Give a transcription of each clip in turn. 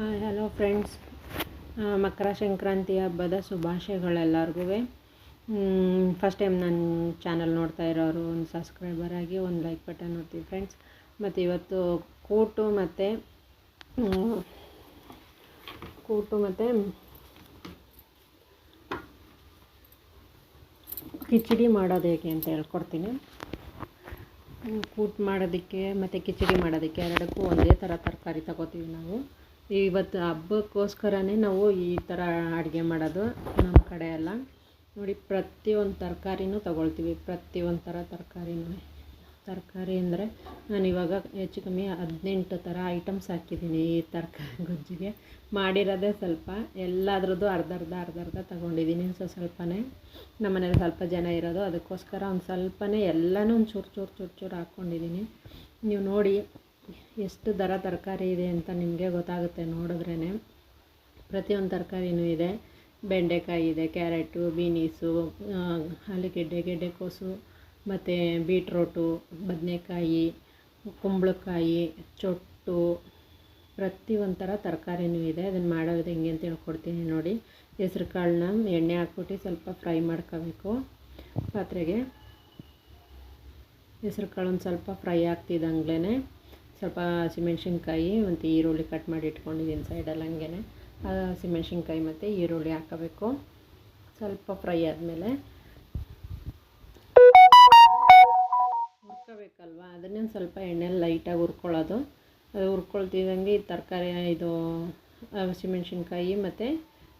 Hello friends Makara Sankranti ಹಬ್ಬದ ಶುಭಾಶಯಗಳೆಲ್ಲರಿಗೂ. First time ನನ್ನ ಚಾನಲ್ ನೋಡ್ತಾ ಇರೋರು ಒಂದು ಸಬ್ಸ್ಕ್ರೈಬರ್ ಆಗಿ ಒಂದು ಲೈಕ್ ಬಟನ್ ನೋಡ್ತೀವಿ ಫ್ರೆಂಡ್ಸ್ ಮತ್ತು ಇವತ್ತು ಕೂಟು ಮತ್ತು ಕೂಟು ಮತ್ತು ಕಿಚಡಿ ಮಾಡೋದು ಹೇಗೆ ಅಂತ ಹೇಳ್ಕೊಡ್ತೀನಿ. ಕೂಟ್ ಮಾಡೋದಕ್ಕೆ ಮತ್ತು ಕಿಚಡಿ ಮಾಡೋದಕ್ಕೆ ಎರಡಕ್ಕೂ ಒಂದೇ ಥರ ತರಕಾರಿ ತಗೋತೀವಿ ನಾವು. ಇವತ್ತು ಹಬ್ಬಕ್ಕೋಸ್ಕರನೇ ನಾವು ಈ ಥರ ಅಡುಗೆ ಮಾಡೋದು ನಮ್ಮ ಕಡೆ ಎಲ್ಲ. ನೋಡಿ, ಪ್ರತಿಯೊಂದು ತರಕಾರಿನೂ ತೊಗೊಳ್ತೀವಿ. ಪ್ರತಿಯೊಂದು ಥರ ತರಕಾರಿನೂ. ತರಕಾರಿ ಅಂದರೆ ನಾನು ಇವಾಗ ಹೆಚ್ಚು ಕಮ್ಮಿ ಹದಿನೆಂಟು ಥರ ಐಟಮ್ಸ್ ಹಾಕಿದ್ದೀನಿ ಈ ತರಕಾರಿ ಗೊಜ್ಜಿಗೆ. ಮಾಡಿರೋದೇ ಸ್ವಲ್ಪ. ಎಲ್ಲದ್ರದ್ದು ಅರ್ಧ ಅರ್ಧ ಅರ್ಧ ಅರ್ಧ ತಗೊಂಡಿದ್ದೀನಿ ಸೊ ಸ್ವಲ್ಪನೇ. ನಮ್ಮ ಮನೇಲಿ ಸ್ವಲ್ಪ ಜನ ಇರೋದು. ಅದಕ್ಕೋಸ್ಕರ ಒಂದು ಸ್ವಲ್ಪನೇ ಎಲ್ಲನೂ ಒಂದು ಚೂರು ಚೂರು ಚೂರು ಚೂರು ಹಾಕ್ಕೊಂಡಿದ್ದೀನಿ ನೀವು ನೋಡಿ ಎಷ್ಟು ದರ ತರಕಾರಿ ಇದೆ ಅಂತ ನಿಮಗೆ ಗೊತ್ತಾಗುತ್ತೆ ನೋಡಿದ್ರೇ ಪ್ರತಿಯೊಂದು ತರಕಾರಿನೂ ಇದೆ. ಬೆಂಡೆಕಾಯಿ ಇದೆ, ಕ್ಯಾರೆಟು, ಬೀನೀಸು ಆಲೂಗೆಡ್ಡೆ ಗೆಡ್ಡೆಕೋಸು ಮತ್ತು ಬೀಟ್ರೋಟು, ಬದನೆಕಾಯಿ, ಕುಂಬಳಕಾಯಿ, ಚೊಟ್ಟು ಪ್ರತಿಯೊಂದು ಥರ ತರಕಾರಿನೂ ಇದೆ. ಅದನ್ನು ಮಾಡೋದು ಹೆಂಗೆ ಅಂತ ಹೇಳ್ಕೊಡ್ತೀನಿ ನೋಡಿ. ಹೆಸ್ರು ಕಾಳನ್ನ ಎಣ್ಣೆ ಹಾಕ್ಬಿಟ್ಟು ಸ್ವಲ್ಪ ಫ್ರೈ ಮಾಡ್ಕೋಬೇಕು. ಪಾತ್ರೆಗೆ ಹೆಸ್ರು ಕಾಳು ಒಂದು ಸ್ವಲ್ಪ ಫ್ರೈ ಆಗ್ತಿದ್ದಂಗ್ಲೇ ಸ್ವಲ್ಪ ಹಸಿಮೆಣ್ಸಿನ್ಕಾಯಿ ಮತ್ತು ಈರುಳ್ಳಿ ಕಟ್ ಮಾಡಿ ಇಟ್ಕೊಂಡಿದ್ದೀನಿ ಸೈಡಲ್ಲಿ ಹಂಗೆ ಹಸಿಮೆಣ್ಸಿನ್ಕಾಯಿ ಮತ್ತು ಈರುಳ್ಳಿ ಹಾಕಬೇಕು. ಸ್ವಲ್ಪ ಫ್ರೈ ಆದಮೇಲೆ ಹುರ್ಕೋಬೇಕಲ್ವ? ಅದನ್ನೇ ಸ್ವಲ್ಪ ಎಣ್ಣೆಲಿ ಲೈಟಾಗಿ ಹುರ್ಕೊಳ್ಳೋದು. ಅದು ಹುರ್ಕೊಳ್ತಿದ್ದಂಗೆ ತರಕಾರಿ, ಇದು ಹಸಿಮೆಣ್ಸಿನ್ಕಾಯಿ ಮತ್ತು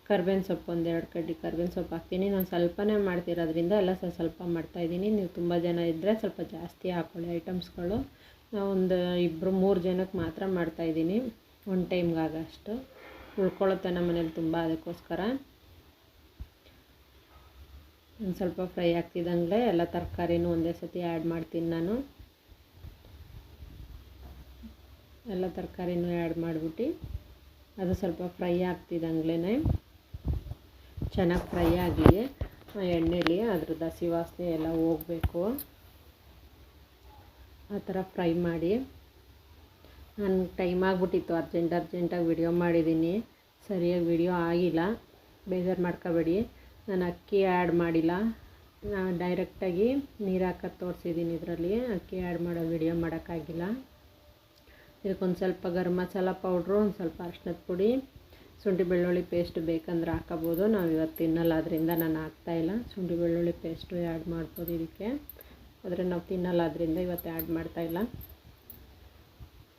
ಕರ್ಬೇವಿನ ಸೊಪ್ಪು ಒಂದೆರಡು ಕಡ್ಡಿ ಕರ್ಬೇವಿನ ಸೊಪ್ಪು ಹಾಕ್ತೀನಿ. ನಾನು ಸ್ವಲ್ಪನೇ ಮಾಡ್ತಿರೋದ್ರಿಂದ ಎಲ್ಲ ಸ್ವಲ್ಪ ಮಾಡ್ತಾಯಿದ್ದೀನಿ ನೀವು ತುಂಬ ಜನ ಇದ್ದರೆ ಸ್ವಲ್ಪ ಜಾಸ್ತಿ ಹಾಕ್ಕೊಳ್ಳಿ ಐಟಮ್ಸ್ಗಳು. ಒಂದು ಇಬ್ಬರು ಮೂರು ಜನಕ್ಕೆ ಮಾತ್ರ ಮಾಡ್ತಾಯಿದ್ದೀನಿ ಒನ್ ಟೈಮ್ಗೆ ಆಗೋಷ್ಟು. ಉಳ್ಕೊಳ್ಳುತ್ತೆ ನಮ್ಮ ಮನೇಲಿ ತುಂಬ ಅದಕ್ಕೋಸ್ಕರ. ಒಂದು ಸ್ವಲ್ಪ ಫ್ರೈ ಆಗ್ತಿದ್ದಂಗೆ ಎಲ್ಲ ತರಕಾರಿನೂ ಒಂದೇ ಸತಿ ಆ್ಯಡ್ ಮಾಡ್ತೀನಿ ನಾನು. ಎಲ್ಲ ತರಕಾರಿನೂ ಆ್ಯಡ್ ಮಾಡಿಬಿಟ್ಟು ಅದು ಸ್ವಲ್ಪ ಫ್ರೈ ಆಗ್ತಿದ್ದಂಗ್ಲೇ ಚೆನ್ನಾಗಿ ಫ್ರೈ ಆಗಲಿ, ಎಣ್ಣೆಲಿ, ಅದ್ರದ್ದು ಹಸಿ ವಾಸನೆ ಎಲ್ಲ ಹೋಗಬೇಕು. ಆ ಥರ ಫ್ರೈ ಮಾಡಿ ನಾನು ಟೈಮ್ ಆಗಿಬಿಟ್ಟಿತ್ತು, ಅರ್ಜೆಂಟ್ ಅರ್ಜೆಂಟಾಗಿ ವಿಡಿಯೋ ಮಾಡಿದ್ದೀನಿ. ಸರಿಯಾಗಿ ವಿಡಿಯೋ ಆಗಿಲ್ಲ, ಬೇಜಾರು ಮಾಡ್ಕೋಬೇಡಿ. ನಾನು ಅಕ್ಕಿ ಆ್ಯಡ್ ಮಾಡಿಲ್ಲ. ನಾನು ಡೈರೆಕ್ಟಾಗಿ ನೀರು ಹಾಕೋದು ತೋರಿಸಿದ್ದೀನಿ ಇದರಲ್ಲಿ. ಅಕ್ಕಿ ಆ್ಯಡ್ ಮಾಡೋ ವಿಡಿಯೋ ಮಾಡೋಕ್ಕಾಗಿಲ್ಲ. ಇದಕ್ಕೊಂದು ಸ್ವಲ್ಪ ಗರಂ ಮಸಾಲ ಪೌಡ್ರು, ಒಂದು ಸ್ವಲ್ಪ ಅರ್ಶಿನದ ಪುಡಿ, ಶುಂಠಿ ಬೆಳ್ಳುಳ್ಳಿ ಪೇಸ್ಟ್ ಬೇಕಂದ್ರೆ ಹಾಕೋಬೋದು. ನಾವು ಇವತ್ತು ತಿನ್ನಲ್ಲ, ಅದರಿಂದ ನಾನು ಹಾಕ್ತಾಯಿಲ್ಲ ಶುಂಠಿ ಬೆಳ್ಳುಳ್ಳಿ ಪೇಸ್ಟು ಆ್ಯಡ್ ಮಾಡ್ಬೋದು ಇದಕ್ಕೆ. ಆದರೆ ನಾವು ತಿನ್ನಲ್ಲ, ಅದರಿಂದ ಇವತ್ತು ಆ್ಯಡ್ ಮಾಡ್ತಾಯಿಲ್ಲ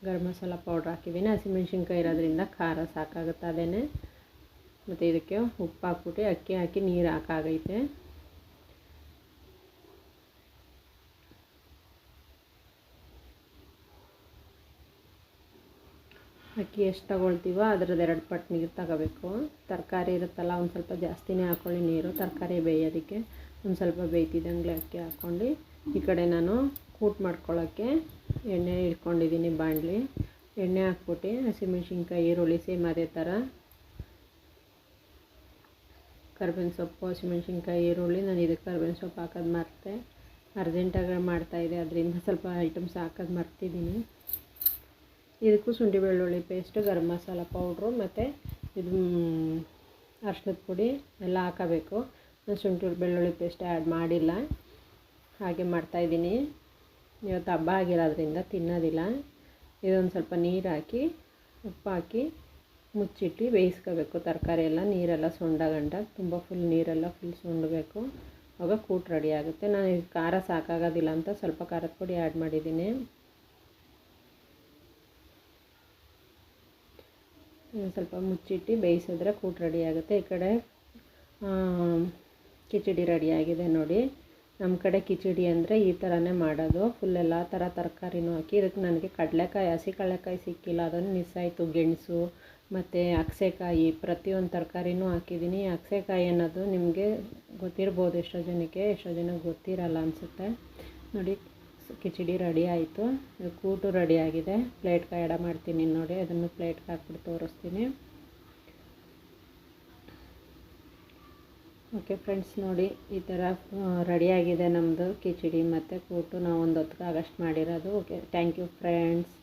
ಗರಂ ಮಸಾಲ ಪೌಡ್ರ್ ಹಾಕಿದ್ದೀನಿ ಹಸಿಮೆಣ್ಸಿನ್ಕಾಯಿ ಇರೋದ್ರಿಂದ ಖಾರ ಸಾಕಾಗುತ್ತೆ ಅದೇನೆ. ಮತ್ತು ಇದಕ್ಕೆ ಉಪ್ಪು ಹಾಕ್ಬಿಟ್ಟು, ಅಕ್ಕಿ ಹಾಕಿ ನೀರು ಹಾಕಾಗೈತೆ. ಅಕ್ಕಿ ಎಷ್ಟು ತಗೊಳ್ತೀವೋ ಅದ್ರದ್ದು ಎರಡು ಪಟ್ಟು ನೀರು ತಗೋಬೇಕು. ತರಕಾರಿ ಇರುತ್ತಲ್ಲ, ಒಂದು ಸ್ವಲ್ಪ ಜಾಸ್ತಿನೇ ಹಾಕ್ಕೊಳ್ಳಿ ನೀರು. ತರಕಾರಿ ಬೇಯೋದಕ್ಕೆ ಒಂದು ಸ್ವಲ್ಪ ಬೇಯ್ತಿದ್ದಂಗೆ ಅಕ್ಕಿ ಹಾಕ್ಕೊಂಡು. ಈ ಕಡೆ ನಾನು ಕೂಟ್ ಮಾಡ್ಕೊಳ್ಳೋಕ್ಕೆ ಎಣ್ಣೆ ಇಟ್ಕೊಂಡಿದ್ದೀನಿ ಬಾಣಲಿ. ಎಣ್ಣೆ ಹಾಕ್ಬಿಟ್ಟು ಹಸಿಮೆಣ್ಸಿನ್ಕಾಯಿ, ಈರುಳ್ಳಿ ಸೇಮ್ ಅದೇ ಥರ. ಕರ್ಬೇವಿನ ಸೊಪ್ಪು, ಹಸಿಮೆಣ್ಸಿನ್ಕಾಯಿ, ಈರುಳ್ಳಿ, ನಾನು ಇದಕ್ಕೆ ಕರ್ಬೇವಿನ ಸೊಪ್ಪು ಹಾಕೋದು ಮರ್ತೆ. ಅರ್ಜೆಂಟಾಗಿ ಮಾಡ್ತಾಯಿದೆ ಅದರಿಂದ ಸ್ವಲ್ಪ ಐಟಮ್ಸ್ ಹಾಕೋದು ಮರ್ತಿದ್ದೀನಿ. ಇದಕ್ಕೂ ಶುಂಠಿ ಬೆಳ್ಳುಳ್ಳಿ ಪೇಸ್ಟು, ಗರಂ ಮಸಾಲ ಪೌಡ್ರು ಮತ್ತು ಇದು ಅರ್ಶಿನದ ಪುಡಿ ಎಲ್ಲ ಹಾಕೋಬೇಕು. ನಾನು ಶುಂಠಿ ಬೆಳ್ಳುಳ್ಳಿ ಪೇಸ್ಟ್ ಆ್ಯಡ್ ಮಾಡಿಲ್ಲ. ಹಾಗೆ ಮಾಡ್ತಾಯಿದ್ದೀನಿ ಇವತ್ತು ಹಬ್ಬ ಆಗಿರೋದ್ರಿಂದ ತಿನ್ನೋದಿಲ್ಲ. ಇದೊಂದು ಸ್ವಲ್ಪ ನೀರು ಹಾಕಿ, ಉಪ್ಪು ಹಾಕಿ ಮುಚ್ಚಿಟ್ಟು ಬೇಯಿಸ್ಕೋಬೇಕು. ತರಕಾರಿ ಎಲ್ಲ ನೀರೆಲ್ಲ ಸುಂಡಗಂಟ ತುಂಬ ಫುಲ್ ನೀರೆಲ್ಲ ಫುಲ್ ಸೊಂಡಬೇಕು. ಆವಾಗ ಕೂಟ್ ರೆಡಿ ಆಗುತ್ತೆ. ನಾನು ಈಗ ಖಾರ ಸಾಕಾಗೋದಿಲ್ಲ ಅಂತ ಸ್ವಲ್ಪ ಖಾರದ ಪುಡಿ ಆ್ಯಡ್ ಮಾಡಿದ್ದೀನಿ. ಸ್ವಲ್ಪ ಮುಚ್ಚಿಟ್ಟು ಬೇಯಿಸಿದ್ರೆ ಕೂಟ್ ರೆಡಿ ಆಗುತ್ತೆ. ಈ ಕಡೆ ಕಿಚಡಿ ರೆಡಿಯಾಗಿದೆ ನೋಡಿ. ನಮ್ಮ ಕಡೆ ಕಿಚಡಿ ಅಂದರೆ ಈ ಥರನೇ ಮಾಡೋದು. ಫುಲ್ ಎಲ್ಲ ಥರ ತರಕಾರಿನೂ ಹಾಕಿ ಇದಕ್ಕೆ ನನಗೆ ಕಡಲೆಕಾಯಿ, ಹಸಿ ಕಡಲೆಕಾಯಿ ಸಿಕ್ಕಿಲ್ಲ. ಅದನ್ನು ಮಿಸ್ ಆಯಿತು. ಗೆಣಸು ಮತ್ತು ಅಗಸೆಕಾಯಿ, ಪ್ರತಿಯೊಂದು ತರಕಾರಿನೂ ಹಾಕಿದ್ದೀನಿ ಅಗಸೆಕಾಯಿ ಅನ್ನೋದು ನಿಮಗೆ ಗೊತ್ತಿರ್ಬೋದು. ಎಷ್ಟೋ ಜನಕ್ಕೆ ಎಷ್ಟೋ ಜನಕ್ಕೆ ಗೊತ್ತಿರಲ್ಲ ಅನಿಸುತ್ತೆ. ನೋಡಿ, ಕಿಚಡಿ ರೆಡಿ ಆಯಿತು. ಕೂಟು ರೆಡಿ ಆಗಿದೆ. ಪ್ಲೇಟ್ಗೆ ಎಡ ಮಾಡ್ತೀನಿ ನೋಡಿ. ಅದನ್ನು ಪ್ಲೇಟ್ಗೆ ಹಾಕ್ಬಿಟ್ಟು ತೋರಿಸ್ತೀನಿ. ಓಕೆ ಫ್ರೆಂಡ್ಸ್ ನೋಡಿ, ಈ ಥರ ರೆಡಿಯಾಗಿದೆ ನಮ್ಮದು ಕಿಚಡಿ ಮತ್ತು ಕೂಟು ನಾವು ಒಂದು ಆಗಷ್ಟು ಮಾಡಿರೋದು. Okay, thank you friends.